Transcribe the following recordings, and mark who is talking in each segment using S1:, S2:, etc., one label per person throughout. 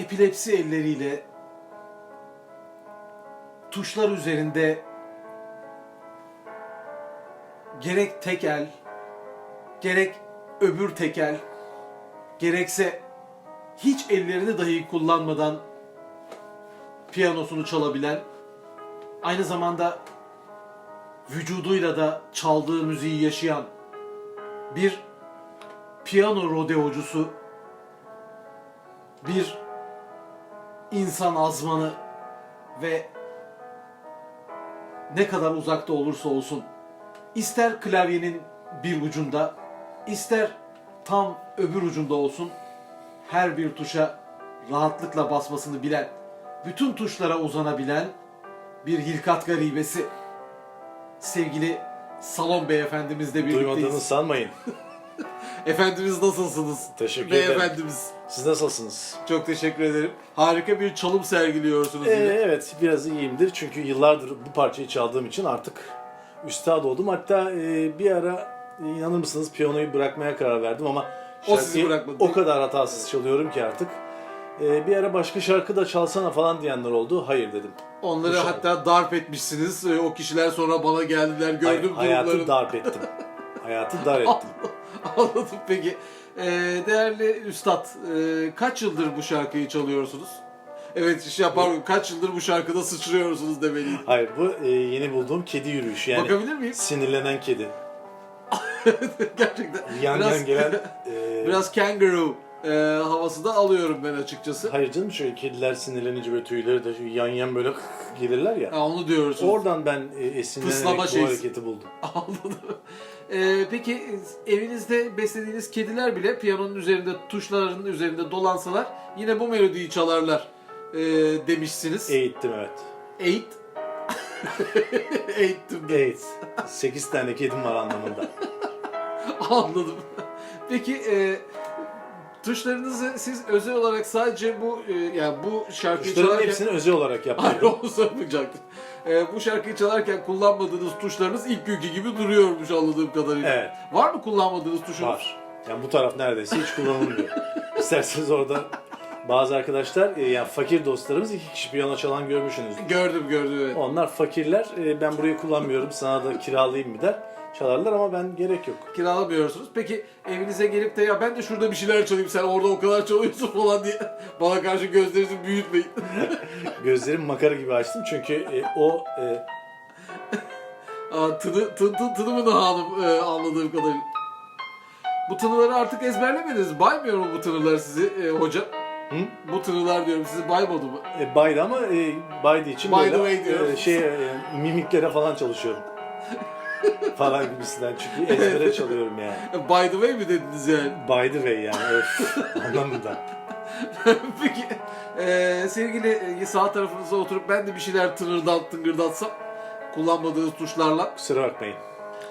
S1: epilepsi elleriyle tuşlar üzerinde gerek tek el, gerek öbür tek el, gerekse hiç ellerini dahi kullanmadan piyanosunu çalabilen, aynı zamanda vücuduyla da çaldığı müziği yaşayan bir piyano rodeocusu, bir insan azmanı ve ne kadar uzakta olursa olsun ister klavyenin bir ucunda ister tam öbür ucunda olsun her bir tuşa rahatlıkla basmasını bilen, bütün tuşlara uzanabilen bir hilkat garibesi sevgili salon beyefendimizle birlikteyiz.
S2: Duymadığını sanmayın.
S1: Efendimiz nasılsınız?
S2: Teşekkür ederim.
S1: Beyefendimiz.
S2: Siz nasılsınız?
S1: Çok teşekkür ederim. Harika bir çalım sergiliyorsunuz
S2: Ee,
S1: yine.
S2: evet biraz iyiyimdir çünkü yıllardır bu parçayı çaldığım için artık üstad oldum. Hatta e, bir ara e, inanır mısınız piyanoyu bırakmaya karar verdim ama
S1: O sizi bırakmadı.
S2: o kadar hatasız çalıyorum ki artık. E, bir ara başka şarkı da çalsana falan diyenler oldu. Hayır dedim.
S1: Onları
S2: Bu şarkı.
S1: hatta darp etmişsiniz. Ee, O kişiler sonra bana geldiler.
S2: Hay-
S1: Gördüm
S2: hayatı
S1: durumlarını.
S2: darp ettim. hayatı dar ettim.
S1: Anladım peki. Ee, değerli Üstad, e, kaç yıldır bu şarkıyı çalıyorsunuz? Evet, şey yapar Kaç yıldır bu şarkıda sıçrıyorsunuz demeliydim.
S2: Hayır bu e, yeni bulduğum kedi yürüyüşü yani
S1: Bakabilir miyim?
S2: sinirlenen kedi.
S1: Gerçekten.
S2: Yan
S1: biraz,
S2: yan gelen e,
S1: biraz kangaroo e, havası da alıyorum ben açıkçası.
S2: Hayır canım şöyle kediler sinirlenince böyle tüyleri de yan yan böyle gelirler ya.
S1: Ha, onu diyorsunuz.
S2: Oradan ben e, esinlenerek
S1: Fıslama
S2: bu
S1: şeysi.
S2: hareketi buldum.
S1: Anladım. Ee, peki evinizde beslediğiniz kediler bile piyanonun üzerinde, tuşların üzerinde dolansalar yine bu melodiyi çalarlar ee, demişsiniz.
S2: Eğittim evet.
S1: Eight. Eğittim.
S2: Eğit. 8 tane kedim var anlamında.
S1: Anladım. Peki e, tuşlarınızı siz özel olarak sadece bu e, yani bu şarkıyı
S2: Tuşların
S1: çalarken...
S2: hepsini özel olarak
S1: Hayır
S2: yapıyorum.
S1: onu sormayacaktım. E, bu şarkıyı çalarken kullanmadığınız tuşlarınız ilk günkü gibi duruyormuş anladığım kadarıyla.
S2: Evet.
S1: Var mı kullanmadığınız tuşunuz?
S2: Var. Yani bu taraf neredeyse hiç kullanılmıyor. İsterseniz orada bazı arkadaşlar, e, yani fakir dostlarımız iki kişi piyano çalan görmüşsünüzdür.
S1: Gördüm gördüm evet.
S2: Onlar fakirler, e, ben burayı kullanmıyorum, sana da kiralayayım mı der. Çalarlar ama ben gerek yok.
S1: kiralamıyorsunuz. Peki evinize gelip de ya ben de şurada bir şeyler çalayım sen orada o kadar çalıyorsun falan diye bana karşı gözlerinizi büyütmeyin.
S2: Gözlerimi makara gibi açtım çünkü e, o e,
S1: Aa, tını, tın, tın, tınımını hanım e, anladığım kadarıyla. Bu tınıları artık ezberlemediniz. Baymıyor mu bu tınılar sizi e, hoca?
S2: Hı?
S1: Bu tınılar diyorum sizi baymadı mı?
S2: E, baydı ama e, baydı için
S1: By the
S2: böyle
S1: way diyorum.
S2: e, şey e, mimiklere falan çalışıyorum. Falan gibisinden çünkü ezbere çalıyorum yani.
S1: By the way mi dediniz yani?
S2: By the way yani öf anlamında.
S1: Peki e, sevgili e, sağ tarafınıza oturup ben de bir şeyler tınırdat tıngırdatsam kullanmadığınız tuşlarla.
S2: Kusura bakmayın.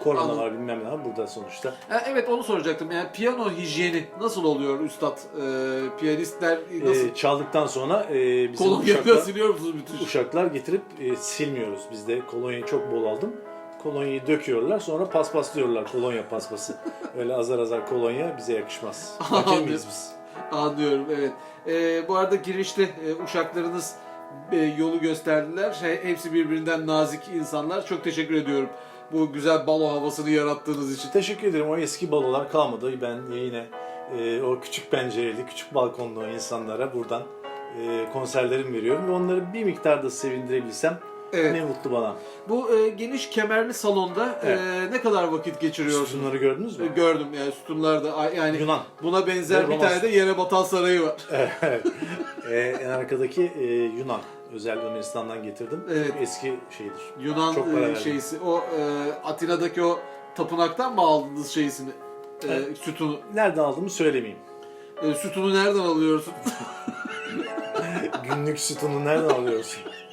S2: Korona var bilmem ne var burada sonuçta.
S1: Ha, evet onu soracaktım. Yani piyano hijyeni nasıl oluyor üstad? E, piyanistler nasıl?
S2: E, çaldıktan sonra e, bizim
S1: Kolonyayla
S2: uşaklar,
S1: siliyor musunuz bütün?
S2: uşaklar getirip e, silmiyoruz. Bizde kolonyayı çok bol aldım. Kolonyayı döküyorlar sonra paspaslıyorlar kolonya paspası. Öyle azar azar kolonya bize yakışmaz. Fakir miyiz biz?
S1: Anlıyorum evet. Ee, bu arada girişte e, uşaklarınız e, yolu gösterdiler. Şey, hepsi birbirinden nazik insanlar. Çok teşekkür ediyorum. Bu güzel balo havasını yarattığınız için.
S2: Teşekkür ederim. O eski balolar kalmadı. Ben yine e, o küçük pencereli, küçük balkonlu insanlara buradan e, konserlerimi veriyorum. Ve onları bir miktar da sevindirebilsem
S1: Evet.
S2: ne mutlu bana.
S1: Bu e, geniş kemerli salonda
S2: Evet.
S1: e, ne kadar vakit geçiriyorsunuz?
S2: Sütunları gördünüz
S1: E,
S2: mü?
S1: Gördüm yani sütunlarda yani
S2: Yunan.
S1: buna benzer
S2: Ve
S1: bir tane de yere batan sarayı var.
S2: Evet. e, en arkadaki e, Yunan. Özel Yunanistan'dan getirdim.
S1: Evet.
S2: Eski şeydir.
S1: Yunan
S2: Çok para
S1: e, şeysi o e, Atina'daki o tapınaktan mı aldınız şeysini? E,
S2: Evet.
S1: sütunu.
S2: Nereden aldığımı söylemeyeyim.
S1: E, sütunu nereden alıyorsun?
S2: Günlük sütunu nereden alıyorsun?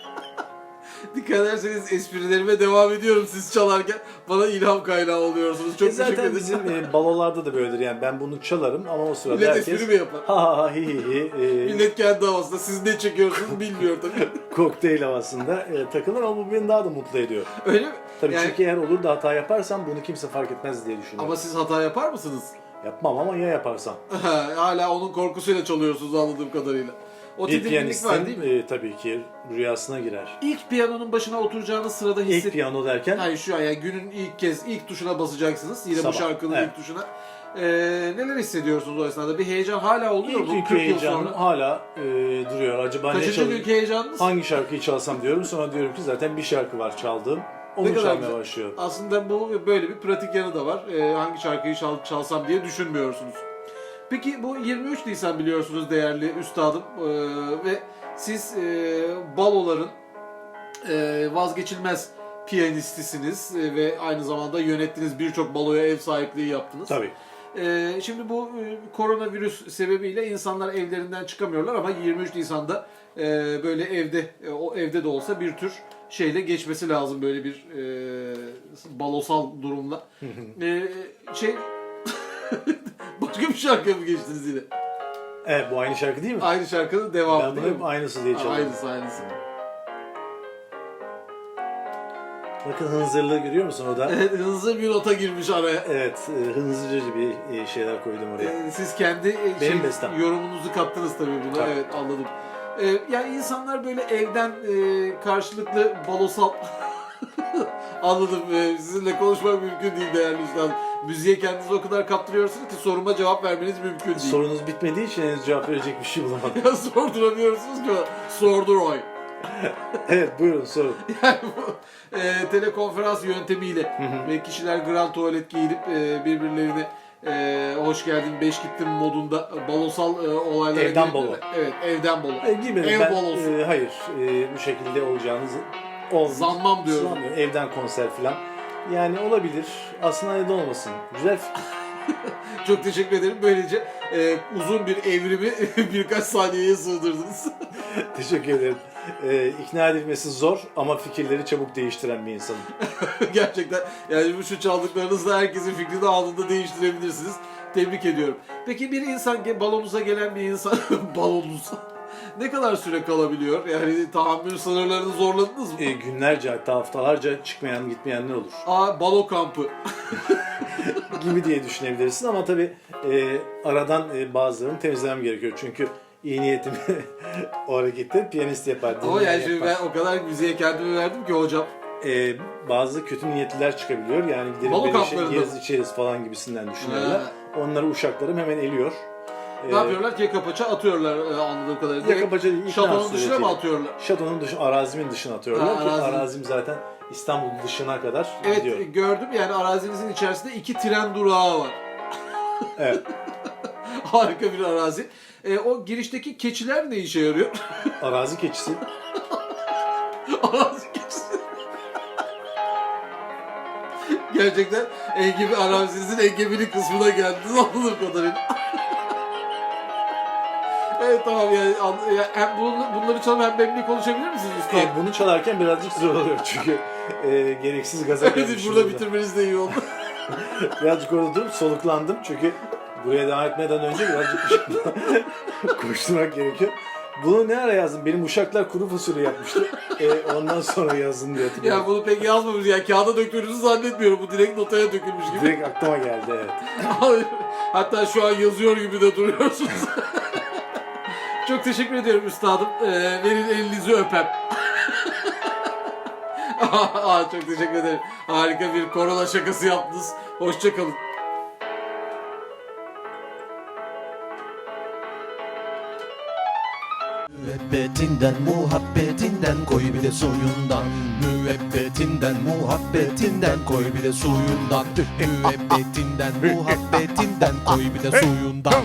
S1: Dikkat ederseniz esprilerime devam ediyorum siz çalarken. Bana ilham kaynağı oluyorsunuz. Çok
S2: E
S1: teşekkür
S2: zaten
S1: ederim.
S2: bizim e, balolarda da böyledir yani ben bunu çalarım ama o sırada
S1: Millet
S2: herkes
S1: espri mi yapar?
S2: ha ha ha hi hi hi e,
S1: Millet kendi havasında. Siz ne çekiyorsunuz bilmiyor tabii.
S2: kokteyl havasında e, takılır ama bu beni daha da mutlu ediyor.
S1: Öyle mi?
S2: Tabii
S1: Yani-
S2: çünkü eğer olur da hata yaparsam bunu kimse fark etmez diye düşünüyorum.
S1: Ama siz hata yapar mısınız?
S2: Yapmam ama ya yaparsam.
S1: Hala onun korkusuyla çalıyorsunuz anladığım kadarıyla. O
S2: Bir
S1: tedirginlik var değil mi?
S2: e, tabii ki rüyasına girer.
S1: İlk piyanonun başına oturacağınız sırada
S2: İlk
S1: hisset...
S2: piyano derken
S1: Hayır şu an yani günün ilk kez ilk tuşuna basacaksınız. Yine
S2: Sabah,
S1: bu şarkının
S2: evet.
S1: ilk tuşuna. Ee, neler hissediyorsunuz o esnada? Bir heyecan hala oluyor
S2: ilk
S1: mu?
S2: günkü
S1: 40 yıl
S2: heyecanım
S1: sonra.
S2: hala e, duruyor. Acaba ne
S1: Kaçıncı
S2: çalayım?
S1: günkü heyecanınız?
S2: Hangi şarkıyı çalsam diyorum. Sonra diyorum ki zaten bir şarkı var çaldığım. Onu
S1: Ne kadar
S2: çalmaya
S1: güzel.
S2: başlıyor.
S1: Aslında bu böyle bir pratik yanı da var. Ee, hangi şarkıyı çal- çalsam diye düşünmüyorsunuz. Peki bu 23 Nisan biliyorsunuz değerli üstadım Ee, ve siz e, baloların e, vazgeçilmez piyanistisiniz e, ve aynı zamanda yönettiniz birçok baloya ev sahipliği yaptınız.
S2: Tabii.
S1: Ee, şimdi bu e, koronavirüs sebebiyle insanlar evlerinden çıkamıyorlar ama 23 Nisan'da e, böyle evde e, o evde de olsa bir tür şeyle geçmesi lazım böyle bir e, balosal durumla. E, şey başka bir şarkıya mı geçtiniz yine?
S2: Evet bu aynı şarkı değil mi?
S1: Aynı şarkının devamı
S2: ben
S1: değil
S2: hep
S1: mi?
S2: aynısı diye çalıyorum.
S1: Aynısı aynısı.
S2: Bakın hınzırlığı görüyor musun orada?
S1: Evet, hızlı bir nota girmiş araya.
S2: Evet, e, hınzırcı bir e, şeyler koydum oraya.
S1: Ee, Siz kendi e,
S2: Benim
S1: şey,
S2: bestem.
S1: yorumunuzu kattınız tabii buna.
S2: Tabii.
S1: Evet anladım. Ee, yani insanlar böyle evden e, karşılıklı balosal anladım. Ee, sizinle konuşmak mümkün değil değerli üstadım. Müziğe kendinizi o kadar kaptırıyorsunuz ki soruma cevap vermeniz mümkün değil.
S2: Sorunuz bitmediği için henüz cevap verecek bir şey bulamadım.
S1: Ya sorduramıyorsunuz ki bana. Sordu Roy.
S2: evet buyurun sorun.
S1: Yani bu e, telekonferans yöntemiyle ve kişiler grand tuvalet giyinip e, birbirlerine e, hoş geldin beş gittim modunda balosal e, olaylara
S2: Evden balo.
S1: Evet evden balo.
S2: E, girmedim
S1: Ev
S2: ben.
S1: balosu.
S2: e, hayır e, bu şekilde olacağınız ol,
S1: Sanmam diyorum.
S2: sanmıyorum. Evden konser falan. Yani olabilir. Aslında neden olmasın. Güzel.
S1: Çok teşekkür ederim. Böylece e, uzun bir evrimi birkaç saniyeye sığdırdınız.
S2: Teşekkür ederim. E, ikna edilmesi zor ama fikirleri çabuk değiştiren bir insanım.
S1: Gerçekten yani bu şu çaldıklarınızla herkesin fikrini anında değiştirebilirsiniz. Tebrik ediyorum. Peki bir insan balonuza gelen bir insan balonuza ne kadar süre kalabiliyor? Yani tahammül sınırlarını zorladınız mı?
S2: E, günlerce hatta haftalarca çıkmayan gitmeyenler olur.
S1: Aa balo kampı.
S2: gibi diye düşünebilirsin ama tabii e, aradan e, bazılarını temizlemem gerekiyor. Çünkü iyi niyetimi o hareketi piyanist yapar.
S1: Ama yani şimdi
S2: yapar.
S1: ben o kadar müziğe kendimi verdim ki hocam.
S2: E, bazı kötü niyetliler çıkabiliyor. Yani gidelim
S1: kaplarında.
S2: yeriz içeriz falan gibisinden düşünüyorlar. Onları uşaklarım hemen eliyor. E,
S1: Ne yapıyorlar? Yaka paça atıyorlar e, anladığım kadarıyla.
S2: Yaka paça değil, ikna
S1: Şatonun dışına
S2: suretiyle.
S1: mı atıyorlar?
S2: Şatonun dışı, arazimin dışına atıyorlar
S1: Ha,
S2: ki
S1: arazi.
S2: arazim zaten İstanbul dışına kadar
S1: Evet
S2: gidiyor.
S1: gördüm yani arazinizin içerisinde iki tren durağı var.
S2: Evet.
S1: Harika bir arazi. E, o girişteki keçiler ne işe yarıyor?
S2: Arazi keçisi.
S1: arazi keçisi. Gerçekten engebi arazinizin engebeli kısmına geldiniz anladığım kadarıyla. Evet tamam yani, an- ya, hem bunu, bunları çalıp hem benimle konuşabilir misiniz usta?
S2: E, bunu çalarken birazcık zor oluyor çünkü e, gereksiz gaza
S1: Evet,
S2: gelmişim burada
S1: bitirmeniz de iyi oldu.
S2: Birazcık orada durup soluklandım çünkü buraya devam etmeden önce birazcık koşturmak gerekiyor. Bunu ne ara yazdım? Benim uşaklar kuru fasulye yapmıştı. E, ondan sonra yazdım diye hatırlıyorum.
S1: ya bunu pek yazmamış yani kağıda döktüğünüzü zannetmiyorum. Bu direkt notaya dökülmüş gibi.
S2: Direkt aklıma geldi evet.
S1: Hatta şu an yazıyor gibi de duruyorsunuz. Çok teşekkür ediyorum üstadım. Ee, verin elinizi öpem. Aa, çok teşekkür ederim. Harika bir korona şakası yaptınız. Hoşçakalın.
S3: Müebbetinden muhabbetinden koy bir de suyundan Müebbetinden muhabbetinden koy bir de suyundan Müebbetinden muhabbetinden koy bir de suyundan